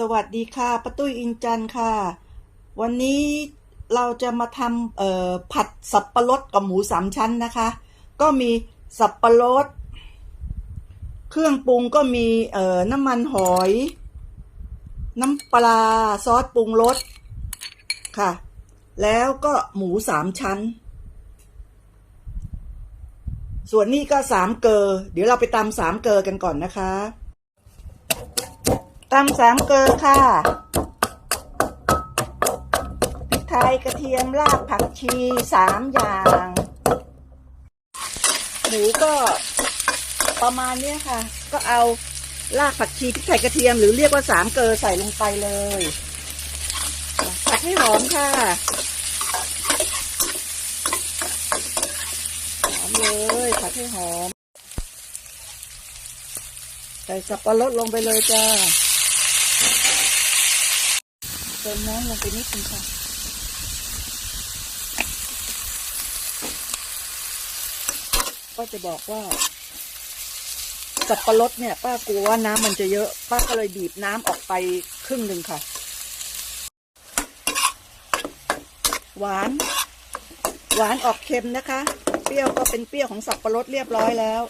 สวัสดีค่ะป้าตุ้ยอินจันค่ะ วันนี้เราจะมาทำผัดสับปะรดกับหมูสามชั้นนะคะ ก็มีสับปะรด เครื่องปรุงก็มีน้ำมันหอย น้ำปลาซอสปรุงรสค่ะ แล้วก็หมูสามชั้น ส่วนนี้ก็สามเกลอเดี๋ยวเราไปตำสามเกลอกันก่อนนะคะ ตำสามเกลอค่ะพริกไทยกระเทียมรากผักชีสามอย่างหมูก็ประมาณเนี้ยค่ะ ก็เอารากผักชีพริกไทยกระเทียมหรือเรียกว่าสามเกลอใส่ลงไปเลยผัดให้หอมค่ะหอมเลยผัดให้หอม ใส่สับปะรดลงไปเลยจ้า เติมน้ำลงไปนิดนึงค่ะก็จะบอกว่า สับปะรดเนี่ย ป้ากลัวว่าน้ำมันจะเยอะ ป้าก็เลยบีบน้ำออกไปครึ่งหนึ่งค่ะ หวาน หวานออกเค็มนะคะ เปรี้ยวก็เป็นเปรี้ยวของสับปะรดเรียบร้อยแล้ว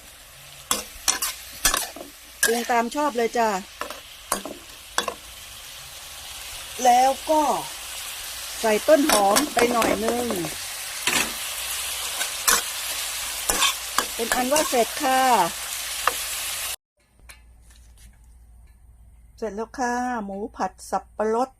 ปรุงตามชอบเลยจ้า แล้วก็ใส่ต้นหอมไปหน่อยนึง เป็นอันว่าเสร็จค่ะ เสร็จแล้วค่ะ หมูผัดสับปะรด